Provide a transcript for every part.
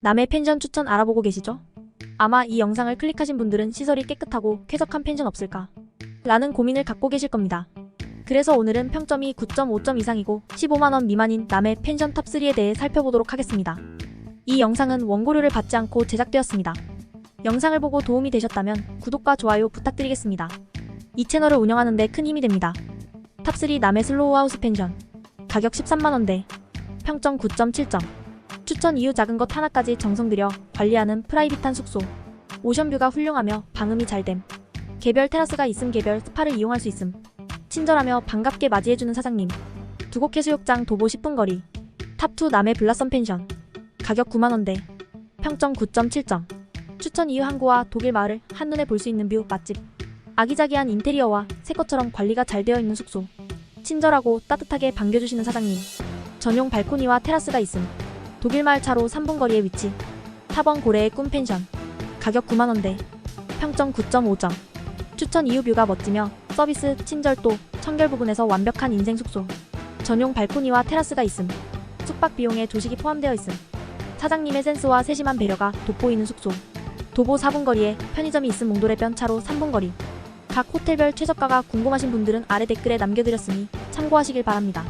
남해 펜션 추천 알아보고 계시죠? 아마 이 영상을 클릭하신 분들은 시설이 깨끗하고 쾌적한 펜션 없을까? 라는 고민을 갖고 계실 겁니다. 그래서 오늘은 평점이 9.5점 이상이고 15만원 미만인 남해 펜션 탑3에 대해 살펴보도록 하겠습니다. 이 영상은 원고료를 받지 않고 제작되었습니다. 영상을 보고 도움이 되셨다면 구독과 좋아요 부탁드리겠습니다. 이 채널을 운영하는 데 큰 힘이 됩니다. 탑3 남해 슬로우 하우스 펜션 가격 13만원대 평점 9.7점 추천 이유 작은 것 하나까지 정성 들여 관리하는 프라이빗한 숙소. 오션뷰가 훌륭하며 방음이 잘됨. 개별 테라스가 있음 개별 스파를 이용할 수 있음. 친절하며 반갑게 맞이해주는 사장님. 두곡 해수욕장 도보 10분 거리. 탑2 남해 블라썸 펜션. 가격 9만원대. 평점 9.7점. 추천 이유 항구와 독일 마을을 한눈에 볼 수 있는 뷰 맛집. 아기자기한 인테리어와 새 것처럼 관리가 잘 되어 있는 숙소. 친절하고 따뜻하게 반겨주시는 사장님. 전용 발코니와 테라스가 있음 독일 마을 차로 3분 거리에 위치. 탑원 고래의 꿈 펜션. 가격 9만원대. 평점 9.5점 추천 이유 뷰가 멋지며 서비스 친절도 청결 부분에서 완벽한 인생 숙소. 전용 발코니와 테라스가 있음. 숙박 비용에 조식이 포함되어 있음. 사장님의 센스와 세심한 배려가 돋보이는 숙소. 도보 4분 거리에 편의점이 있음 몽돌해변 차로 3분 거리. 각 호텔별 최저가가 궁금하신 분들은 아래 댓글에 남겨드렸으니 참고하시길 바랍니다.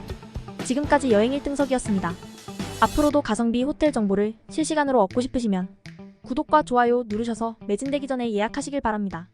지금까지 여행 1등석이었습니다. 앞으로도 가성비 호텔 정보를 실시간으로 얻고 싶으시면 구독과 좋아요 누르셔서 매진되기 전에 예약하시길 바랍니다.